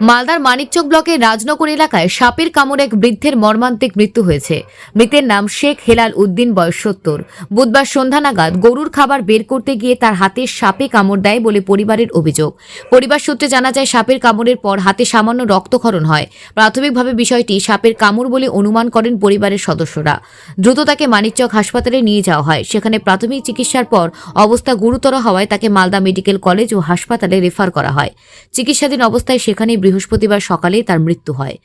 মালদার মানিকচক ব্লকের রাজনগর এলাকায় সাপের কামড়ে এক বৃদ্ধের মর্মান্তিক মৃত্যু হয়েছে। মৃতের নাম শেখ হেলাল উদ্দিন, বয়স সত্তর। বুধবার সন্ধ্যা নাগাদ গরুর খাবার বের করতে গিয়ে তার হাতে সাপে কামড় দেয় বলে পরিবারের অভিযোগ। পরিবার সূত্রে জানা যায়, সাপের কামড়ের পর হাতে সামান্য রক্তক্ষরণ হয়। প্রাথমিকভাবে বিষয়টি সাপের কামড় বলে অনুমান করেন পরিবারের সদস্যরা। দ্রুত তাকে মানিকচক হাসপাতালে নিয়ে যাওয়া হয়। সেখানে প্রাথমিক চিকিৎসার পর অবস্থা গুরুতর হওয়ায় তাকে মালদা মেডিকেল কলেজ ও হাসপাতালে রেফার করা হয়। চিকিৎসাধীন অবস্থায় সেখানে বৃহস্পতিবার সকালে তার মৃত্যু হয়।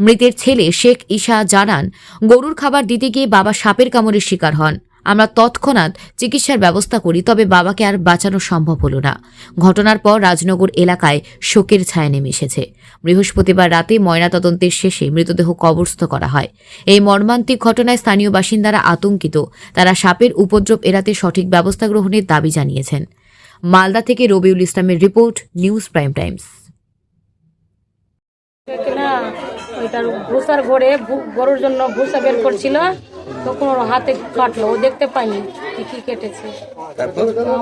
মৃতের ছেলে শেখ ঈশা জানান, গরুর খাবার দিতে গিয়ে বাবা সাপের কামড়ের শিকার হন। আমরা তৎক্ষণাৎ চিকিৎসার ব্যবস্থা করি, তবে বাবাকে আর বাঁচানো সম্ভব হলো না। ঘটনার পর রাজনগর এলাকায় শোকের ছায়া নেমে এসেছে। বৃহস্পতিবার রাতে ময়নাতদন্তের শেষে মৃতদেহ কবরস্থ করা হয়। এই মর্মান্তিক ঘটনায় স্থানীয় বাসিন্দারা আতঙ্কিত। তারা সাপের উপদ্রব এড়াতে সঠিক ব্যবস্থা গ্রহণের দাবি জানিয়েছেন। মালদা থেকে রবিউল ইসলামের রিপোর্ট, নিউজ প্রাইম টাইমস। ওইটার ভুসার ঘরে গরুর জন্য ভুসা বের করছিল তখন ওর হাতে কাটলো ও দেখতে পাইনি কি কেটেছে।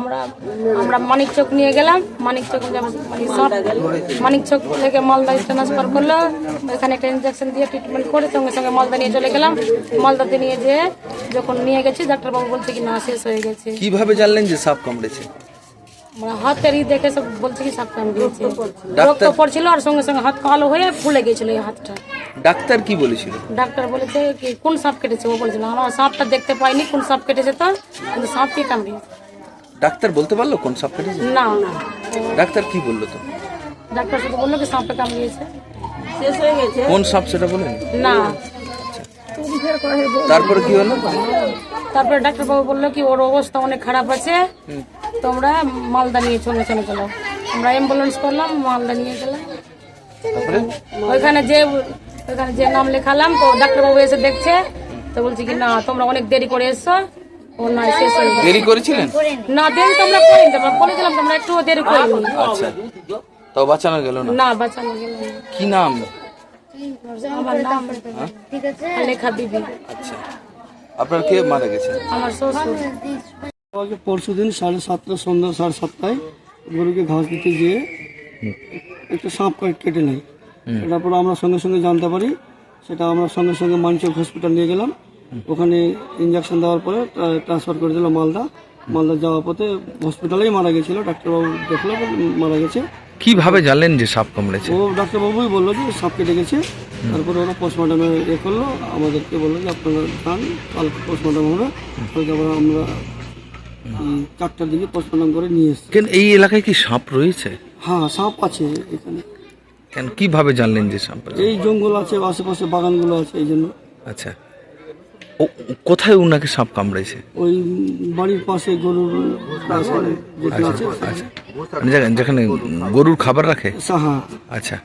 আমরা আমরা মানিক চক নিয়ে গেলাম মানিক চক মানে মানিক চক থেকে মালদা ট্রান্সফার করল ওখানে একটা ইঞ্জেকশন দিয়ে ট্রিটমেন্ট করে সঙ্গে সঙ্গে মালদা নিয়ে চলে গেলাম। মালদাতে নিয়ে যেয়ে যখন নিয়ে গেছি ডাক্তারবাবু বলছে কি না শেষ হয়ে গেছে। কীভাবে জানলেন যে সাপ কামড়েছে? মানে হাতের ই দেখে সব বলছে কি সাপ ডাক্তার- রক্ত পড়ছিল। আর সঙ্গে সঙ্গে হাত কালো হয়ে ফুলে এই হাতটা। ডাক্তার কি বলেছিল? ডাক্তার বলেছে কি কোন সাপ কেটেছে? ও বলেছিল আমার সাপটা দেখতে পাইনি কোন সাপ কেটেছে তো কিন্তু সাপকে কামড়িয়েছে ডাক্তার বলতে পারল কোন সাপ কেটেছে? না না। ডাক্তার কি বলল তো? ডাক্তার শুধু বলল কি সাপটা কামড়িয়েছে। কোন সাপ সেটা বলেন? না। তারপরে কি হলো? তারপরে ডাক্তারবাবু বলল কি ওর অবস্থা অনেক খারাপ আছে। তোমরা মালদা নিয়ে চলে চলে চলো। আমরা অ্যাম্বুলেন্স করলাম মালদা নিয়ে গেলাম। ওইখানে- যে ওইখানে যে নাম লেখালাম তো ডাক্তারবাবু এসে দেখছে তো বলছি কি না তোমরা অনেক দেরি করে এসছো ও না শেষ হয়ে গেছে। দেরি করেছিলেন? না দেরি তো আমরা করিনি তো, বলেছিলাম তোমরা একটু দেরি করিনি। আচ্ছা। তাও বাঁচানো গেল না? না বাঁচানো গেল না। কি নাম? আমার নাম লেখা আচ্ছা। আপনার কে মারা গেছে? আমার শ্বশুর। আমাকে পরশু দিন সাড়ে সাতটা সন্ধ্যা সাড়ে সাতটায় গরুকে ঘাস দিতে গিয়ে একটা সাপ কেটে নেয়। তারপর আমরা সঙ্গে সঙ্গে জানতে পারি সেটা আমরা সঙ্গে সঙ্গে মানিচক হসপিটাল নিয়ে গেলাম। ওখানে ইঞ্জেকশন দেওয়ার পরে ট্রান্সফার করে দিল মালদা। মালদা যাওয়ার পথে হসপিটালেই মারা গেছিল ডাক্তারবাবু দেখল মারা গেছে। কীভাবে জানলেন যে সাপ কামড়েছে? ও ডাক্তারবাবুই বলল যে সাপ কেটে গেছে। তারপরে ওরা পোস্টমর্টমে এ করল আমাদেরকে বলল যে আপনারা যান কাল পোস্টমর্টম হবে। আমরা চারটার দিকে পোস্টমর্টম করে নিয়ে এসেছি। কেন এই এলাকায় কি সাপ রয়েছে? হ্যাঁ সাপ আছে এখানে। কেন কীভাবে জানলেন যে সাপ রয়েছে? এই জঙ্গল আছে আশেপাশে বাগানগুলো আছে এই জন্য। আচ্ছা। ও কোথায় উনাকে সাপ কামড়েছে ওই বাড়ির পাশে গরুর রাস্তায় যেটা আছে মানে যেখানে- যেখানে গরুর খাবার রাখে? সাহা আচ্ছা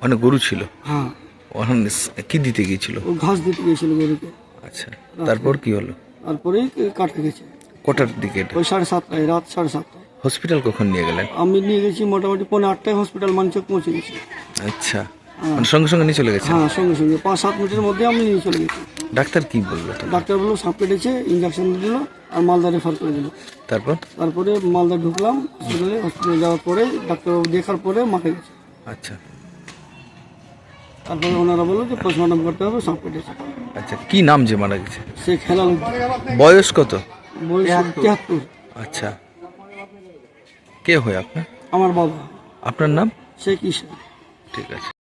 অনেক গরু ছিল? হ্যাঁ। ওখানে স- কি দিতে গিয়েছিল? ও ঘাস দিতে গিয়েছিল গরুকে। আচ্ছা তারপর কি হলো? তারপরে কাটে গেছে। কটার দিকে ওই সাড়ে সাতটায় রাত সাড়ে সাতটায় হসপিটাল কখন নিয়ে গেলেন? আমি নিয়ে গেছি মোটামুটি পৌনে আটটায় হসপিটাল মানচক পৌঁছে গেছি। আচ্ছা। মানে সঙ্গে সঙ্গে নিয়ে চলে গেছেন? হ্যাঁ সঙ্গে সঙ্গে। পাঁচ সাত মিনিটের মধ্যে আমি নিয়ে চলে গেছি। ডাক্তার কি বলল ডাক্তার বলল সাপ কেটেছে ইঞ্জেকশন দিল আর মালদা রেফার করে দিল। তারপর? তারপরে মালদা ঢুকলাম হসপিটালে হসপিটালে যাওয়ার পরে ডাক্তারবাবু দেখার পরে মারা গেছে। আচ্ছা। তারপরে ওনারা বলল যে পোস্টমর্টম করতে হবে সাপ কেটেছে। আচ্ছা কি নাম যে মারা গেছে? সে খেলা বয়স কত? তিয়াত্তর আচ্ছা। কে হয় আপনার? আমার বাবা। আপনার নাম? কিসে ঠিক আছে।